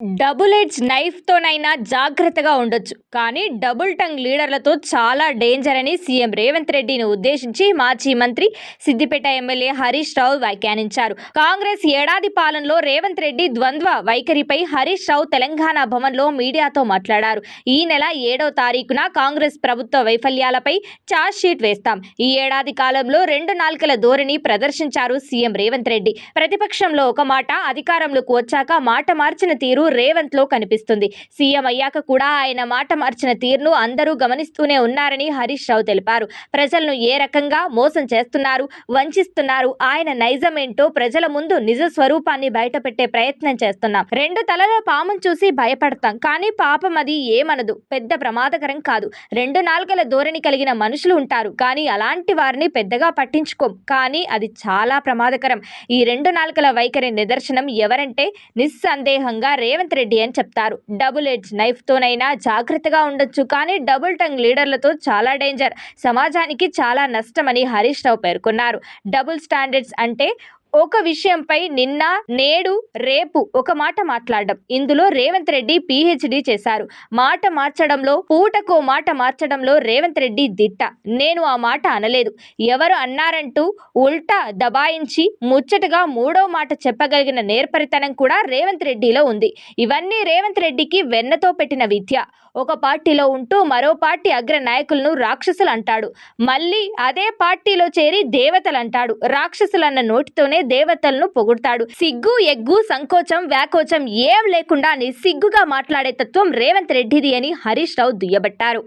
Double edge నైఫ్తోనైనా జాగ్రత్తగా ఉండొచ్చు. కానీ డబుల్ టంగ్ లీడర్లతో చాలా డేంజర్ అని సీఎం రేవంత్ రెడ్డిని ఉద్దేశించి మాజీ మంత్రి సిద్దిపేట ఎమ్మెల్యే హరీష్ రావు వ్యాఖ్యానించారు. కాంగ్రెస్ ఏడాది పాలనలో రేవంత్ రెడ్డి ద్వంద్వ వైఖరిపై హరీష్ రావు తెలంగాణ భవన్లో మీడియాతో మాట్లాడారు. ఈ నెల ఏడో తారీఖున కాంగ్రెస్ ప్రభుత్వ వైఫల్యాలపై ఛార్జ్ షీట్ వేస్తాం. ఈ ఏడాది కాలంలో రెండు నాలుకల ధోరణి ప్రదర్శించారు సీఎం రేవంత్ రెడ్డి. ప్రతిపక్షంలో ఒక మాట అధికారంలోకి వచ్చాక మాట మార్చిన తీరు రేవంత్లో కనిపిస్తుంది. సీఎం అయ్యాక కూడా ఆయన మాట మార్చిన తీరును అందరూ గమనిస్తూనే ఉన్నారని హరీష్ రావు తెలిపారు. ప్రజలను ఏ రకంగా మోసం చేస్తున్నారు వంచిస్తున్నారు ఆయన నైజం ఏంటో ప్రజల ముందు నిజ స్వరూపాన్ని బయటపెట్టే ప్రయత్నం చేస్తున్నాం. రెండు తలల పామును చూసి భయపడతాం కానీ పాపం అది ఏమనదు పెద్ద ప్రమాదకరం కాదు. రెండు నాలుగల ధోరణి కలిగిన మనుషులు ఉంటారు కానీ అలాంటి వారిని పెద్దగా పట్టించుకోం కానీ అది చాలా ప్రమాదకరం. ఈ రెండు నాలుగల వైఖరి నిదర్శనం ఎవరంటే నిస్సందేహంగా రేవంత్ రెడ్డి అని చెప్తారు. డబుల్ ఎడ్జ్ నైఫ్తోనైనా జాగ్రత్తగా ఉండొచ్చు కానీ డబుల్ టంగ్ లీడర్లతో చాలా డేంజర్ సమాజానికి చాలా నష్టమని హరీష్ రావు పేర్కొన్నారు. డబుల్ స్టాండర్డ్స్ అంటే ఒక విషయంపై నిన్న నేడు రేపు ఒక మాట మాట్లాడడం. ఇందులో రేవంత్ రెడ్డి పిహెచ్డి చేశారు. మాట మార్చడంలో పూటకో మాట మార్చడంలో రేవంత్ రెడ్డి దిట్ట. నేను ఆ మాట అనలేదు. ఎవరు అన్నారంటూ ఉల్టా దబాయించి ముచ్చటగా మూడో మాట చెప్పగలిగిన నేర్పరితనం కూడా రేవంత్ రెడ్డిలో ఉంది. ఇవన్నీ రేవంత్ రెడ్డికి వెన్నతో పెట్టిన విద్య. ఒక పార్టీలో ఉంటూ మరో పార్టీ అగ్ర నాయకులను రాక్షసులు అంటాడు. మళ్ళీ అదే పార్టీలో చేరి దేవతలు అంటాడు. రాక్షసులన్న నోటితోనే దేవతలను పొగుడతాడు. సిగ్గు ఎగ్గు సంకోచం వ్యాకోచం ఏం లేకుండా నిస్సిగ్గుగా మాట్లాడే తత్వం రేవంత్ రెడ్డిది అని హరీష్ రావు దుయ్యబట్టారు.